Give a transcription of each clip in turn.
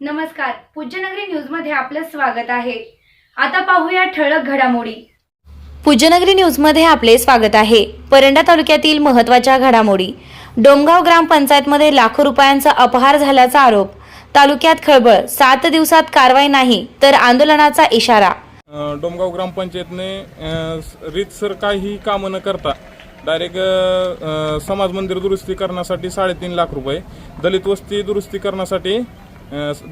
नमस्कार. पूज्यनगरी न्यूजमध्ये आपलं स्वागत आहे. आता पाहूया ठळक घडामोडी. पूज्यनगरी न्यूजमध्ये आपले स्वागत आहे. परंडा तालुक्यातील महत्त्वाच्या घडामोडी. डोमगाव ग्रामपंचायतमध्ये लाखो रुपयांचा अपहार झाल्याचा आरोप. तालुक्यात खळबळ. सात दिवसात कारवाई नाही तर आंदोलनाचा इशारा. डोमगाव ग्रामपंचायतने रीतसर काही कामं न करता डायरेक्ट समाज मंदिर दुरुस्ती करण्यासाठी साडेतीन लाख रुपये दलित वस्ती दुरुस्ती करण्यासाठी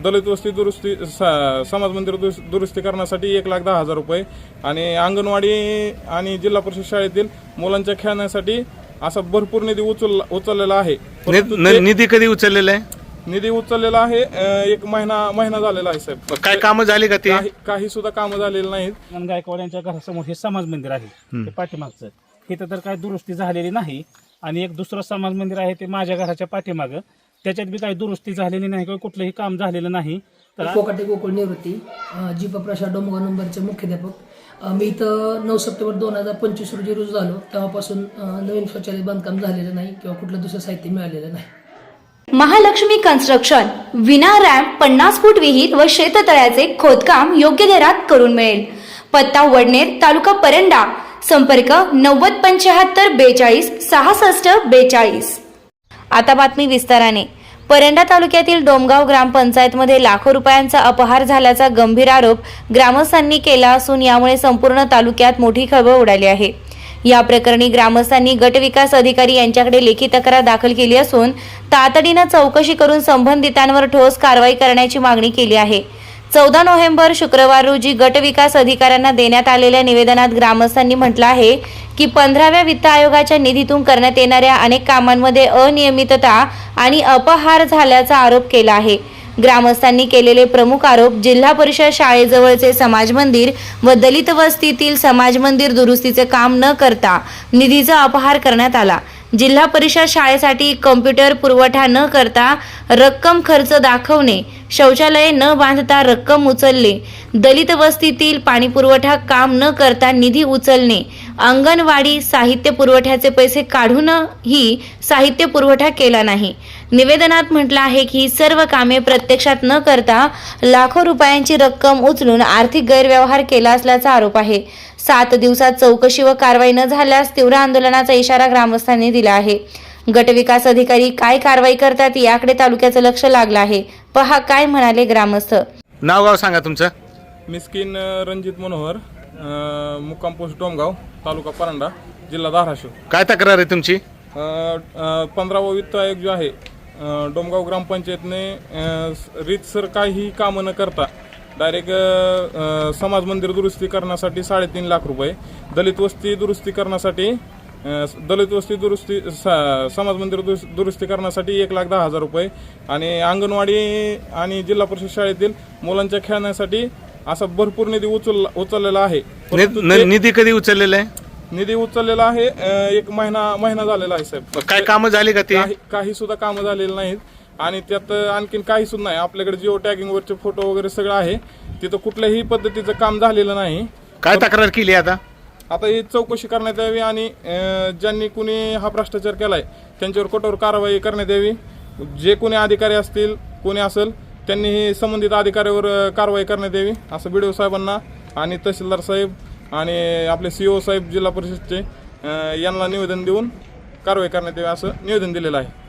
दलित वस्ती दुरुस्ती स- समाज मंदिर दुरुस- दुरुस्ती करण्यासाठी एक लाख दहा हजार रुपये. आणि अंगणवाडी आणि जिल्हा परिषद शाळेतील मुलांच्या खेळण्यासाठी असा भरपूर निधी उचल उचललेला आहे. परंतु नि- ते- निधी कधी उचललेला आहे? निधी उचललेला आहे अ, एक महिना महिना झालेला आहे साहेब. काय कामं झाली का ते? काही काही सुद्धा कामं झालेली नाहीत. गजानन गायकवाड यांच्या घरासमोर हे समाज मंदिर आहे ते पाठीमागचं. इथं तर काही दुरुस्ती झालेली नाही. आणि एक दुसरं समाज मंदिर आहे ते माझ्या घराच्या पाठीमागं. त्याच्यात बी काही दुरुस्ती झालेली नाही किंवा कुठलंही काम झालेलं नाही. तर कोकाटे गोकुळ निवृत्ती जी प्रसाद डोमगाव नंबरचे मुख्याध्यापक. मी इथं नऊ सप्टेंबर दोन हजार पंचवीस रोजी रुजू झालो. तेव्हापासून नवीन शौचालय बांधकाम झालेलं नाही किंवा कुठलं दुसरं साहित्य मिळालेलं नाही. महालक्ष्मी कन्स्ट्रक्शन विना रॅम्प पन्नास फूट विहीर व शेततळ्याचे खोदकाम योग्य दरात करून मिळेल. पत्ता वडनेर तालुका परंडा. संपर्क नव्वद पंच्याहत्तर बेचाळीस सहासष्ट बेचाळीस. आता बातमी विस्ताराने. परंडा तालुक्यातील डोमगाव ग्रामपंचायतमध्ये लाखो रुपयांचा अपहार झाल्याचा गंभीर आरोप ग्रामस्थांनी केला असून यामुळे संपूर्ण तालुक्यात मोठी खळबळ उडाली आहे. या प्रकरणी ग्रामस्थांनी गटविकास अधिकारी यांच्याकडे लेखी तक्रार दाखल केली असून तातडीनं चौकशी करून संबंधितांवर ठोस कारवाई करण्याची मागणी केली आहे. चौदा नोव्हेंबर शुक्रवार रोजी गट विकास अधिकाऱ्यांना देण्यात आलेल्या निवेदनात ग्रामस्थांनी म्हटलं आहे की पंधराव्या वित्त आयोगाच्या निधीतून करण्यात येणाऱ्या अनेक कामांमध्ये अनियमितता आणि अपहार झाल्याचा आरोप केला आहे. ग्रामस्थांनी केलेले प्रमुख आरोप जिल्हा परिषद शाळेजवळचे समाज मंदिर व दलित वस्तीतील समाज मंदिर दुरुस्तीचे काम न करता निधीचा अपहार करण्यात आला. जिल्हा परिषद शाळेसाठी कॉम्प्युटर पुरवठा न करता रक्कम खर्च दाखवणे शौचालये न बांधता रक्कम उचलणे दलित वस्तीतील पाणी पुरवठा काम न करता निधी उचलणे अंगणवाडी साहित्य पुरवठ्याचे पैसे काढूनही साहित्य पुरवठा केला नाही. निवेदनात म्हटलं आहे की सर्व कामे प्रत्यक्षात न करता लाखो रुपयांची रक्कम उचलून आर्थिक गैरव्यवहार केला असल्याचा आरोप आहे. सात दिवसात चौकशी व कारवाई न झाल्यास तीव्र आंदोलनाचा इशारा ग्रामस्थांनी दिला आहे. गटविकास अधिकारी काय कारवाई करतात याकडे तालुक्याचं लक्ष लागलं आहे. पहा काय म्हणाले ग्रामस्थ. नाव गाव सांगा तुमचं. मिस्किन रणजित मनोहर अ, मुक्काम पोस्ट डोमगाव तालुका परांडा जिल्हा धाराशिव. काय तक्रार आहे तुमची? पंधरावा वित्त आयोग जो आहे अ, डोमगाव ग्रामपंचायतने अ, स- रीतसर काही कामं न करता डायरेक्ट समाज मंदिर दुरुस्ती करण्यासाठी साडेतीन लाख रुपये दलित वस्ती दुरुस्ती करण्यासाठी दलित वस्ती दुरुस्ती समाज मंदिर दुरुस- दुरुस्ती करण्यासाठी एक लाख दहा हजार रुपये. आणि अंगणवाडी आणि जिल्हा परिषद शाळेतील मुलांच्या खेळण्यासाठी असा भरपूर निधी उचल उचललेला आहे. निधी कधी उचललेला आहे? निधी उचललेला आहे एक महिना महिना झालेला आहे साहेब. काय कामं झाली का ते? काही काही सुद्धा कामं झालेली नाहीत. आणि त्यात आणखीन काही सुद्धा नाही. आपल्याकडे जिओ टॅगिंग वरचे फोटो वगैरे सगळं आहे. तिथं कुठल्याही पद्धतीचं काम झालेलं नाही. काय तक्रार केली आता? आता ही चौकशी करण्यात यावी आणि अ, ज्यांनी कुणी हा भ्रष्टाचार केलाय त्यांच्यावर कठोर कारवाई करण्यात यावी. जे कोणी अधिकारी असतील कोणी असेल त्यांनी ही संबंधित अधिकाऱ्यावर अ, कारवाई करण्यात यावी असं बीडीओ साहेबांना आणि तहसीलदार साहेब आणि आपले सीओ साहेब जिल्हा परिषदचे अ, यांना निवेदन देऊन कारवाई करण्यात यावी असं निवेदन दिलेलं आहे.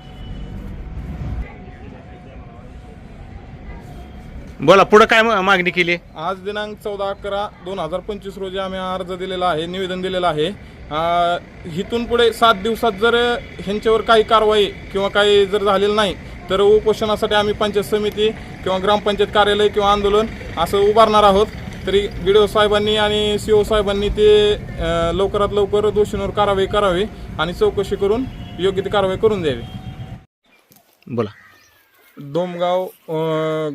बोला पुढं काय मा- मागणी केली? आज दिनांक चौदा अकरा दोन हजार पंचवीस रोजी आम्ही अर्ज दिलेला आहे निवेदन दिलेलं आहे. अं, इथून पुढे सात दिवसात जर ह्यांच्यावर काही कारवाई किंवा काही जर झालेलं नाही तर उपोषणासाठी आम्ही पंचायत समिती किंवा ग्रामपंचायत कार्यालय किंवा आंदोलन असं उभारणार आहोत. तरी बी साहेबांनी आणि सी ओ साहेबांनी ते अं, लवकरात लवकर दोषींवर कारवाई करावी आणि चौकशी करून योग्य ती कारवाई करून द्यावी. बोला. डोमगाव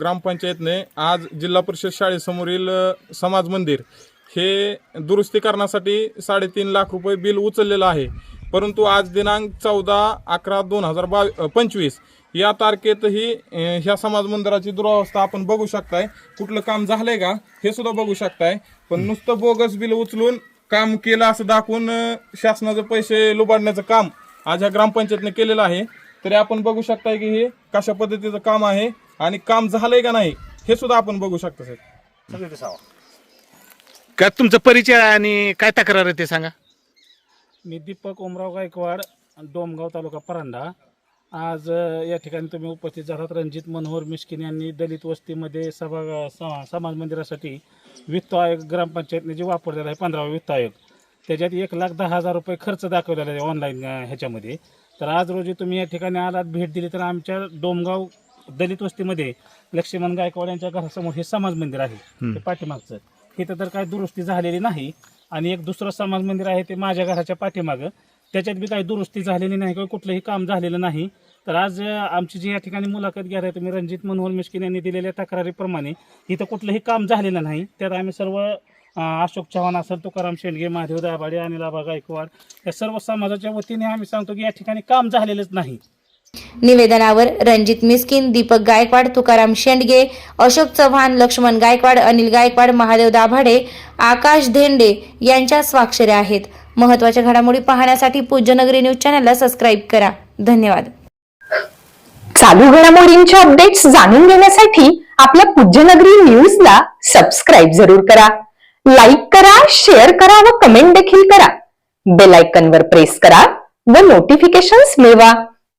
ग्रामपंचायतने आज जिल्हा परिषद शाळेसमोरील समाज मंदिर हे दुरुस्ती करण्यासाठी साडेतीन लाख रुपये बिल उचललेलं आहे. परंतु आज दिनांक चौदा अकरा दोन हजार बावी पंचवीस या तारखेतही ह्या समाज मंदिराची दुरावस्था आपण बघू शकताय. कुठलं काम झालंय का हे सुद्धा बघू शकताय. पण नुसतं बोगस बिल उचलून काम केलं असं दाखवून शासनाचं शासनाचे पैसे लुबाडण्याचं काम आज ह्या ग्रामपंचायतने केलेलं आहे. तरी आपण बघू शकताय की हे कशा पद्धतीचं काम आहे आणि काम झालंय का नाही हे सुद्धा आपण बघू शकतो साहेब. सगळे दिसावं का तुमचा परिचय आणि काय तक्रार आहे ते सांगा. मी दीपक ओमराव गायकवाड डोमगाव तालुका परांडा. आज अ, या ठिकाणी तुम्ही उपस्थित झालात. रणजित मनोहर मिस्किन यांनी दलित वस्तीमध्ये सभा स- समाज मंदिरासाठी वित्त आयोग ग्रामपंचायतने जे वापरलेला आहे पंधरावा वित्त आयोग त्याच्यात एक लाख दहा हजार रुपये खर्च दाखवलेला आहे ऑनलाईन ह्याच्यामध्ये. तर आज रोजी तुम्ही या ठिकाणी आलात भेट दिली तर आमच्या डोमगाव दलित वस्तीमध्ये लक्ष्मण गायकवाड यांच्या घरासमोर हे समाज मंदिर आहे ते पाठीमागचं. इथं तर काय दुरुस्ती झालेली नाही आणि एक दुसरं समाज मंदिर आहे ते माझ्या घराच्या पाठीमागं. त्याच्यात बी काही दुरुस्ती झालेली नाही किंवा कुठलंही काम झालेलं नाही. तर आज आमची जी या ठिकाणी मुलाखत घ्या आहे तुम्ही रणजित मनोहर मिस्किन यांनी दिलेल्या तक्रारीप्रमाणे इथं कुठलंही काम झालेलं नाही. त्यात आम्ही सर्व अशोक चव्हाण असेल तुकाराम शेंडगे महादेव दाभाडे अनिल आबा गायकवाड या सर्व समाजाच्या वतीने आम्ही सांगतो की या ठिकाणी काम झालेलंच नाही. निवेदनावर रणजित मिस्किन दीपक गायकवाड तुकाराम शेंडगे अशोक चव्हाण लक्ष्मण गायकवाड अनिल गायकवाड महादेव दाभाडे आकाश धेंडे यांच्या स्वाक्षऱ्या आहेत. महत्त्वाच्या घडामोडी पाहण्यासाठी पूज्यनगरी न्यूज चॅनलला सबस्क्राईब करा. धन्यवाद. चालू घडामोडींच्या अपडेट्स जाणून घेण्यासाठी आपल्या पूज्यनगरी न्यूजला सबस्क्राईब जरूर करा. लाईक करा शेअर करा व कमेंट देखील करा. बेल आयकनवर प्रेस करा व नोटिफिकेशन्स मिळवा.